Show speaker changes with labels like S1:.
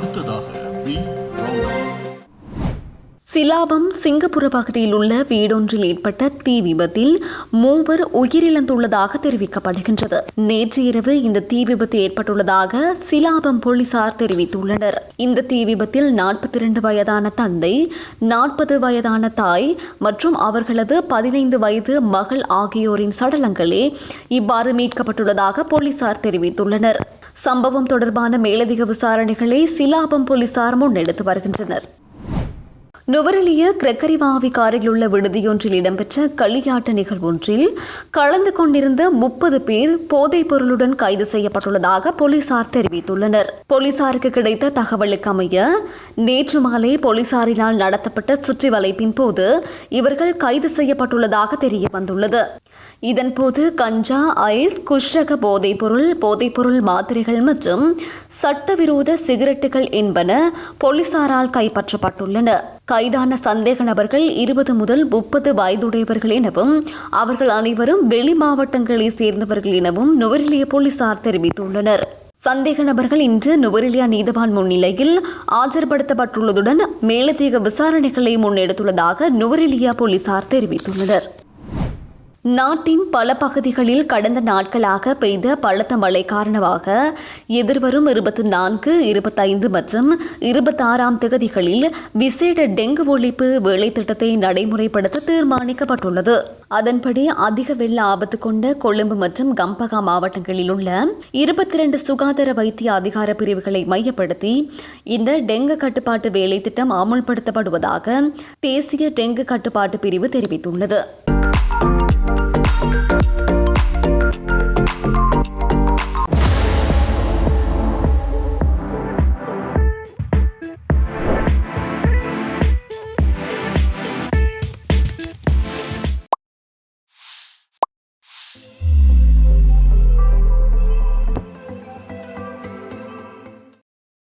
S1: அடுத்ததாக we.
S2: Chilaw Singapore பகுதியில் உள்ள வீடொன்றில் ஏற்பட்ட தீ விபத்தில் மூவர் உயிரிழந்துள்ளதாக தெரிவிக்கப்படுகின்றது. நேற்று இரவு இந்த தீ விபத்து ஏற்பட்டுள்ளதாக சிலாபம் போலீசார் தெரிவித்துள்ளனர். இந்த தீ விபத்தில் நாற்பத்தி இரண்டு வயதான தந்தை நாற்பது வயதான தாய் மற்றும் அவர்களது பதினைந்து வயது மகள் ஆகியோரின் சடலங்களே இவ்வாறு மீட்கப்பட்டுள்ளதாக போலீசார் தெரிவித்துள்ளனர். சம்பவம் தொடர்பான மேலதிக விசாரணைகளை சிலாபம் போலீசார் முன்னெடுத்து வருகின்றனர். நுவரெலிய கிரெகரிவாவி காரில் உள்ள விடுதியொன்றில் இடம்பெற்ற களியாட்ட நிகழ்வொன்றில் கலந்து கொண்டிருந்த முப்பது பேர் போதைப் பொருளுடன் கைது செய்யப்பட்டுள்ளதாக போலீசார் தெரிவித்துள்ளனர். போலீசாருக்கு கிடைத்த தகவலுக்கு அமைய நேற்று மாலை போலீசாரினால் நடத்தப்பட்ட சுற்றி வளைப்பின் போது இவர்கள் கைது செய்யப்பட்டுள்ளதாக தெரிய வந்துள்ளது இதன்போது கஞ்சா ஐஸ் குஷ்ரக போதைப்பொருள் போதைப்பொருள் மாத்திரைகள் மற்றும் சட்டவிரோத சிகரெட்டுகள் என்பன போலீசாரால் கைப்பற்றப்பட்டுள்ளன. கைதான சந்தேக நபர்கள் இருபது முதல் முப்பது வயதுடையவர்கள் எனவும் அவர்கள் அனைவரும் வெளி மாவட்டங்களைச் சேர்ந்தவர்கள் எனவும் நுவரெலிய போலீசார் தெரிவித்துள்ளனர். சந்தேக நபர்கள் இன்று நுவரெலியா நீதவான் முன்னிலையில் ஆஜர்படுத்தப்பட்டுள்ளதுடன் மேலதிக விசாரணைகளை முன்னெடுத்துள்ளதாக நுவரெலியா போலீசார் தெரிவித்துள்ளனர். நாட்டின் பல பகுதிகளில் கடந்த நாட்களாக பெய்த பலத்த மழை காரணமாக எதிர்வரும் இருபத்தி நான்கு இருபத்தைந்து மற்றும் இருபத்தாறாம் தேதிகளில் விசேட டெங்கு ஒழிப்பு வேலை திட்டத்தை நடைமுறைப்படுத்த தீர்மானிக்கப்பட்டுள்ளது. அதன்படி அதிக வெள்ள ஆபத்து கொண்ட கொழும்பு மற்றும் கம்பகா மாவட்டங்களில் உள்ள இருபத்தி இரண்டு சுகாதார வைத்திய அதிகார பிரிவுகளை மையப்படுத்தி இந்த டெங்கு கட்டுப்பாட்டு வேலை திட்டம் அமுல்படுத்தப்படுவதாக தேசிய டெங்கு கட்டுப்பாட்டு பிரிவு தெரிவித்துள்ளது.